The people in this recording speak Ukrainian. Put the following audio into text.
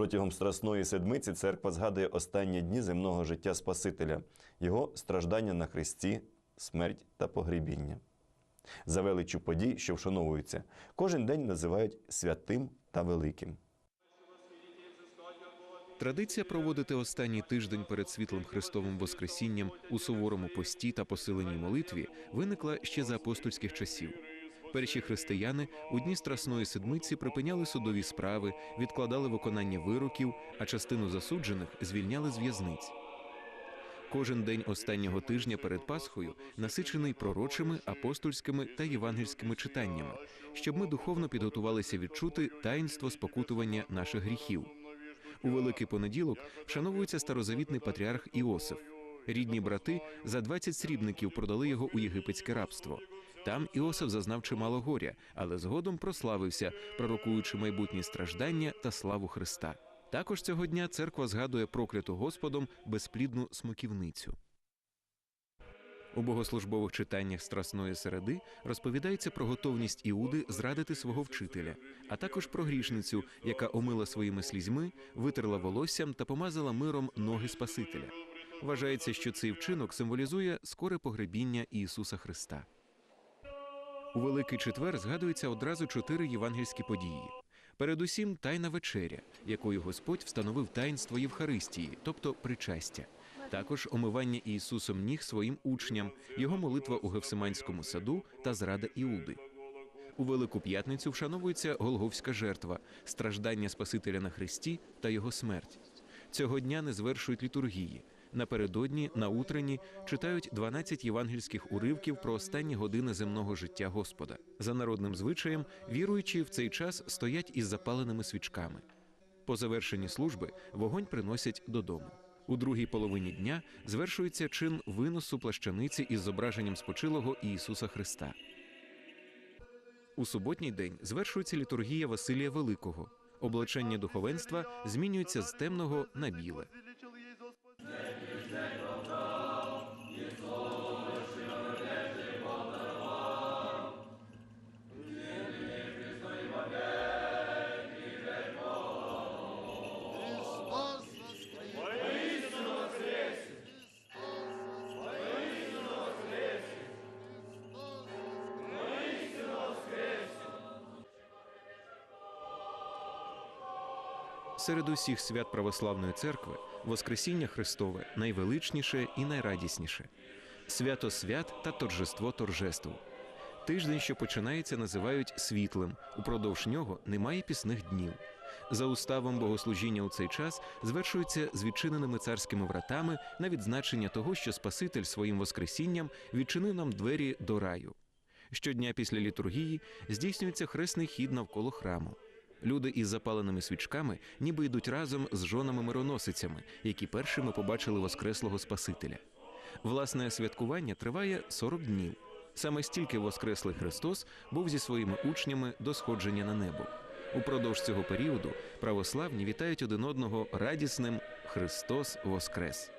Протягом Страсної Седмиці церква згадує останні дні земного життя Спасителя, його страждання на Христі, смерть та погребіння. За величчю подій, що вшановуються, кожен день називають святим та великим. Традиція проводити останній тиждень перед світлим Христовим Воскресінням у суворому пості та посиленій молитві виникла ще за апостольських часів. Перші християни у дні Страсної Седмиці припиняли судові справи, відкладали виконання вироків, а частину засуджених звільняли з в'язниць. Кожен день останнього тижня перед Пасхою насичений пророчими, апостольськими та євангельськими читаннями, щоб ми духовно підготувалися відчути таїнство спокутування наших гріхів. У Великий понеділок вшановується старозавітний патріарх Іосиф. Рідні брати за 20 срібників продали його у єгипетське рабство. Там Іосиф зазнав чимало горя, але згодом прославився, пророкуючи майбутні страждання та славу Христа. Також цього дня церква згадує прокляту Господом безплідну смоківницю. У богослужбових читаннях Страсної середи розповідається про готовність Іуди зрадити свого вчителя, а також про грішницю, яка омила своїми слізьми, витерла волоссям та помазала миром ноги Спасителя. Вважається, що цей вчинок символізує скоре погребіння Ісуса Христа. У Великий четвер згадується одразу чотири євангельські події. Передусім, тайна вечеря, якою Господь встановив таїнство Євхаристії, тобто причастя. Також омивання Ісусом ніг своїм учням, його молитва у Гевсиманському саду та зрада Іуди. У Велику П'ятницю вшановується Голговська жертва, страждання Спасителя на Христі та його смерть. Цього дня не звершують літургії. Напередодні, на утренні, читають 12 євангельських уривків про останні години земного життя Господа. За народним звичаєм, віруючі в цей час стоять із запаленими свічками. По завершенні служби вогонь приносять додому. У другій половині дня звершується чин виносу плащаниці із зображенням спочилого Ісуса Христа. У суботній день звершується літургія Василія Великого. Облачення духовенства змінюється з темного на біле. Серед усіх свят православної церкви Воскресіння Христове найвеличніше і найрадісніше. Свято свят та торжество торжеств. Тиждень, що починається, називають світлим. Упродовж нього немає пісних днів. За уставом богослужіння у цей час звершується з відчиненими царськими вратами на відзначення того, що Спаситель своїм Воскресінням відчинив нам двері до раю. Щодня після літургії здійснюється хресний хід навколо храму. Люди із запаленими свічками ніби йдуть разом з жонами-мироносицями, які першими побачили Воскреслого Спасителя. Власне святкування триває 40 днів. Саме стільки Воскреслий Христос був зі своїми учнями до сходження на небо. Упродовж цього періоду православні вітають один одного радісним Христос Воскрес.